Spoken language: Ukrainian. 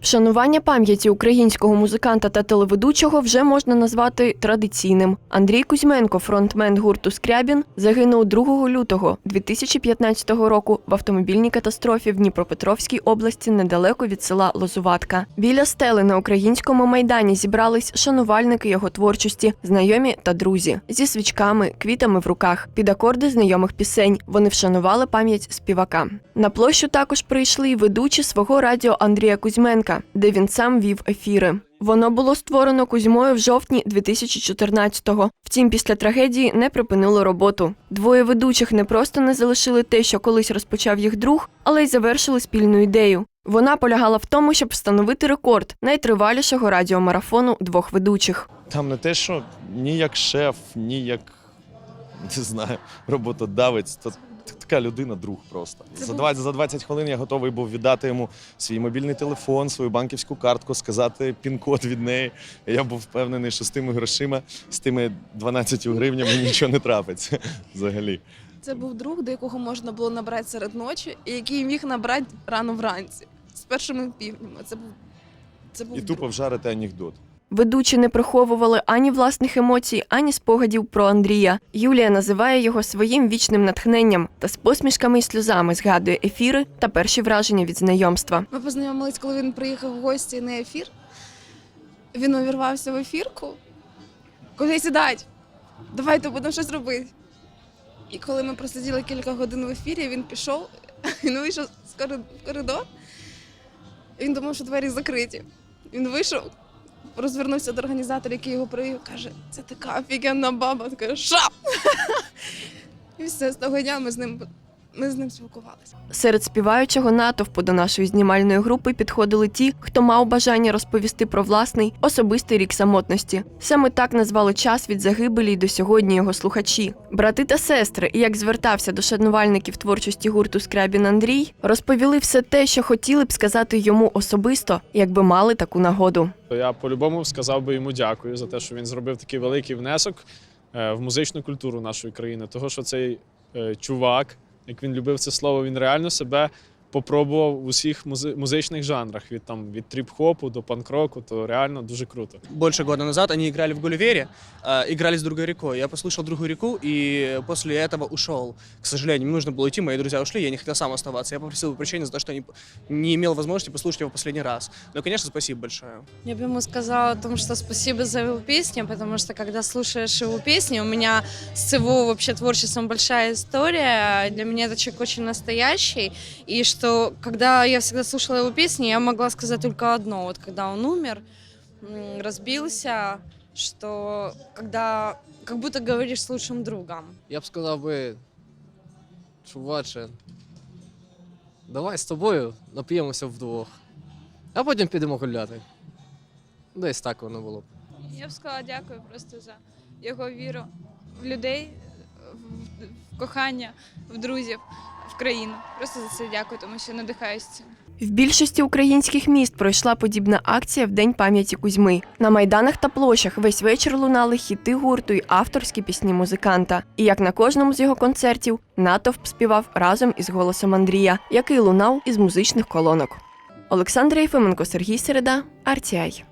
Вшанування пам'яті українського музиканта та телеведучого вже можна назвати традиційним. Андрій Кузьменко, фронтмен гурту Скрябін, загинув 2 лютого 2015 року в автомобільній катастрофі в Дніпропетровській області недалеко від села Лозуватка. Біля стели на українському майдані зібрались шанувальники його творчості, знайомі та друзі зі свічками, квітами в руках, під акорди знайомих пісень. Вони вшанували пам'ять співака. На площу також прийшли й ведучі свого радіо Андрія Кузьменка, де він сам вів ефіри. Воно було створено Кузьмою в жовтні 2014-го. Втім, після трагедії не припинило роботу. Двоє ведучих не просто не залишили те, що колись розпочав їх друг, але й завершили спільну ідею. Вона полягала в тому, щоб встановити рекорд найтривалішого радіомарафону двох ведучих. Там не те, що ні як шеф, ні як не знаю, роботодавець. Така людина, друг просто. За 20, за 20 хвилин я готовий був віддати йому свій мобільний телефон, свою банківську картку, сказати пін-код від неї. Я був впевнений, що з тими грошима, з тими 12 гривнями нічого не трапиться взагалі. Це був друг, до якого можна було набрати серед ночі, і який міг набрати рано вранці з першими півнями. Це був це був І друг. тупо вжарити анекдот. Ведучі не приховували ані власних емоцій, ані спогадів про Андрія. Юлія називає його своїм вічним натхненням та з посмішками і сльозами згадує ефіри та перші враження від знайомства. Ми познайомились, коли він приїхав в гості на ефір. Він увірвався в ефірку. Куди сідать? Давайте будемо щось робити. І коли ми просиділи кілька годин в ефірі, він пішов, він вийшов з коридор. Він думав, що двері закриті. Він вийшов, розвернувся до організатора, який його привів, каже: це така офігенна баба. Така, ша. І все, з того дня ми з ним, ми з ним спілкувалися. Серед співаючого натовпу до нашої знімальної групи підходили ті, хто мав бажання розповісти про власний особистий рік самотності. Саме так назвали час від загибелі до сьогодні його слухачі. Брати та сестри, і як звертався до шанувальників творчості гурту Скрябін Андрій, розповіли все те, що хотіли б сказати йому особисто, якби мали таку нагоду. Я по-любому сказав би йому дякую за те, що він зробив такий великий внесок е, в музичну культуру нашої країни. Того, що цей е, чувак, як він любив це слово, він реально себе попробував в усіх музи- музичних жанрах від там від тріп-хопу до панк-року, то реально дуже круто. больше года назад они играли в Гулливере, э, играли с другой рекой. Я послушал другую реку и после этого ушел. К сожалению, мне нужно было уйти, мои друзья ушли, я не хотел сам оставаться. Я попросил прощения за то, что не, не имел возможности послушать его в последний раз. Но, конечно, спасибо большое. Я бы ему сказала о том, что спасибо за его песни, потому что когда слушаешь его песни, у меня с его вообще творчеством большая история. Для меня этот человек очень настоящий. И что когда я всегда слушала его песни, я могла сказать только одно. Вот когда он умер, разбился, что когда как будто говоришь с лучшим другом. Я б сказав би, чуваче, давай з тобою нап'ємося вдвох, а потім підемо гуляти. Десь так воно було. б. Я б сказала дякую просто за його віру в людей, в, в кохання, в друзів, в країну. Просто за це дякую, тому що надихаюся. В більшості українських міст пройшла подібна акція в День пам'яті Кузьми. На майданах та площах весь вечір лунали хіти гурту й авторські пісні музиканта. І як на кожному з його концертів, натовп співав разом із голосом Андрія, який лунав із музичних колонок. Олександр Єфименко, Сергій Середа, RTI.